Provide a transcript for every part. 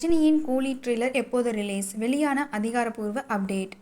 ரஜினியின் கூலி ட்ரெய்லர் எப்போது ரிலீஸ் வெளியான அதிகாரப்பூர்வ அப்டேட்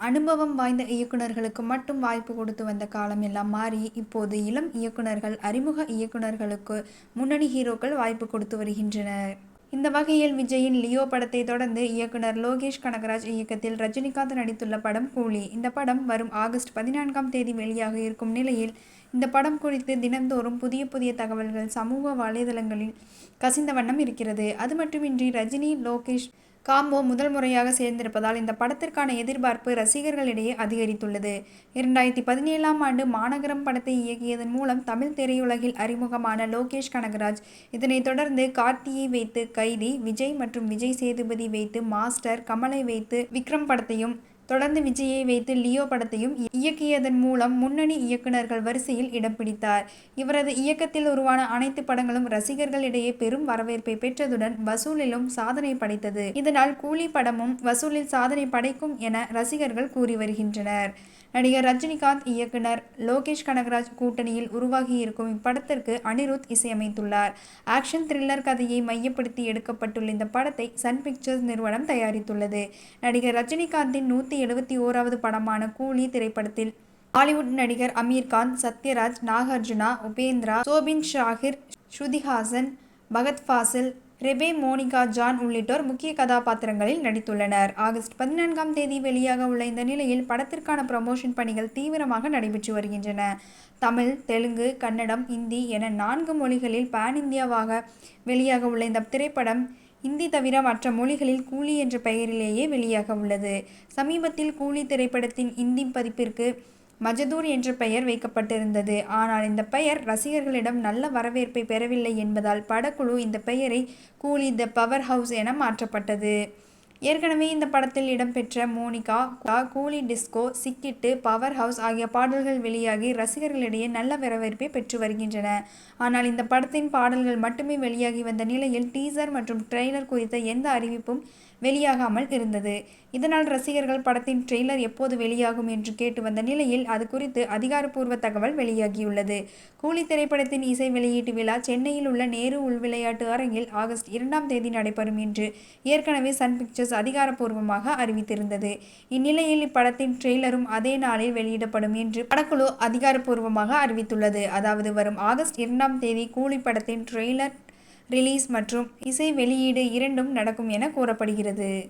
அனுபவம் வாய்ந்த இயக்குனர்களுக்கு மட்டும் வாய்ப்பு கொடுத்து வந்த காலம் எல்லாம் மாறி இப்போது இளம் இயக்குனர்கள் அறிமுக இயக்குனர்களுக்கு முன்னணி ஹீரோக்கள் வாய்ப்பு கொடுத்து வருகின்றனர். இந்த வகையில் விஜயின் லியோ படத்தை தொடர்ந்து இயக்குனர் லோகேஷ் கனகராஜ் இயக்கத்தில் ரஜினிகாந்த் நடித்துள்ள படம் கூலி. இந்த படம் வரும் ஆகஸ்ட் பதினான்காம் தேதி வெளியாக இருக்கும் நிலையில் இந்த படம் குறித்து தினந்தோறும் புதிய புதிய தகவல்கள் சமூக வலைதளங்களில் கசிந்த வண்ணம் இருக்கிறது. அது மட்டுமின்றி ரஜினி லோகேஷ் காம்போ முதல் முறையாக சேர்ந்திருப்பதால் இந்த படத்திற்கான எதிர்பார்ப்பு ரசிகர்களிடையே அதிகரித்துள்ளது. இரண்டாயிரத்தி பதினேழாம் ஆண்டு மாநகரம் படத்தை இயக்கியதன் மூலம் தமிழ் திரையுலகில் அறிமுகமான லோகேஷ் கனகராஜ் இதனைத் தொடர்ந்து கார்த்தியை வைத்து கைதி விஜய் மற்றும் விஜய் சேதுபதி வைத்து மாஸ்டர் கமலை வைத்து விக்ரம் படத்தையும் தொடர்ந்து விஜயை வைத்து லியோ படத்தையும் இயக்கியதன் மூலம் முன்னணி இயக்குநர்கள் வரிசையில் இடம் பிடித்தார். இவரது இயக்கத்தில் உருவான அனைத்து படங்களும் ரசிகர்களிடையே பெரும் வரவேற்பை பெற்றதுடன் வசூலிலும் சாதனை படைத்தது. இதனால் கூலி படமும் வசூலில் சாதனை படைக்கும் என ரசிகர்கள் கூறி வருகின்றனர். நடிகர் ரஜினிகாந்த் இயக்குனர் லோகேஷ் கனகராஜ் கூட்டணியில் உருவாகியிருக்கும் இப்படத்திற்கு அனிருத் இசையமைத்துள்ளார். ஆக்ஷன் த்ரில்லர் கதையை மையப்படுத்தி எடுக்கப்பட்டுள்ள இந்த படத்தை சன் பிக்சர்ஸ் நிறுவனம் தயாரித்துள்ளது. நடிகர் ரஜினிகாந்தின் நூற்றி எழுபத்தி ஓராவது படமான கூலி திரைப்படத்தில் பாலிவுட் நடிகர் அமீர்கான் சத்யராஜ் நாகார்ஜுனா உபேந்திரா சோபின் ஷாகிர் ஸ்ருதிஹாசன் பகத் ஃபாசில் ரெபே மோனிகா ஜான் உள்ளிட்டோர் முக்கிய கதாபாத்திரங்களில் நடித்துள்ளனர். ஆகஸ்ட் பதினான்காம் தேதி வெளியாக உள்ள இந்த நிலையில் படத்திற்கான ப்ரமோஷன் பணிகள் தீவிரமாக நடைபெற்று வருகின்றன. தமிழ் தெலுங்கு கன்னடம் இந்தி என நான்கு மொழிகளில் பேன் இந்தியாவாக வெளியாக உள்ள இந்த திரைப்படம் இந்தி தவிர மற்ற மொழிகளில் கூலி என்ற பெயரிலேயே வெளியாக உள்ளது. சமீபத்தில் கூலி திரைப்படத்தின் இந்தி பதிப்பிற்கு மஜதூர் என்ற பெயர் வைக்கப்பட்டிருந்தது. ஆனால் இந்த பெயர் ரசிகர்களிடம் நல்ல வரவேற்பை பெறவில்லை என்பதால் படக்குழு இந்த பெயரை கூலி த பவர் ஹவுஸ் என மாற்றப்பட்டது. ஏற்கனவே இந்த படத்தில் இடம்பெற்ற மோனிகா கூலி டிஸ்கோ சிக்கிட்டு பவர் ஹவுஸ் ஆகிய பாடல்கள் வெளியாகி ரசிகர்களிடையே நல்ல வரவேற்பை பெற்று வருகின்றன. ஆனால் இந்த படத்தின் பாடல்கள் மட்டுமே வெளியாகி வந்த நிலையில் டீசர் மற்றும் ட்ரெய்லர் குறித்த எந்த அறிவிப்பும் வெளியாகாமல் இருந்தது. இதனால் ரசிகர்கள் படத்தின் ட்ரெய்லர் எப்போது வெளியாகும் என்று கேட்டு வந்த நிலையில் அது குறித்து அதிகாரப்பூர்வ தகவல் வெளியாகியுள்ளது. கூலி திரைப்படத்தின் இசை வெளியீட்டு விழா சென்னையில் உள்ள நேரு உள்விளையாட்டு அரங்கில் ஆகஸ்ட் இரண்டாம் தேதி நடைபெறும் என்று ஏற்கனவே சன் பிக்சர்ஸ் பிக்சர்ஸ் அதிகாரப்பூர்வமாக அறிவித்திருந்தது. இந்நிலையில் இப்படத்தின் ட்ரெய்லரும் அதே நாளில் வெளியிடப்படும் என்று படக்குழு அதிகாரப்பூர்வமாக அறிவித்துள்ளது. அதாவது வரும் ஆகஸ்ட் இரண்டாம் தேதி கூலி படத்தின் ட்ரெய்லர் ரிலீஸ் மற்றும் இசை வெளியீடு இரண்டும் நடக்கும் என கூறப்படுகிறது.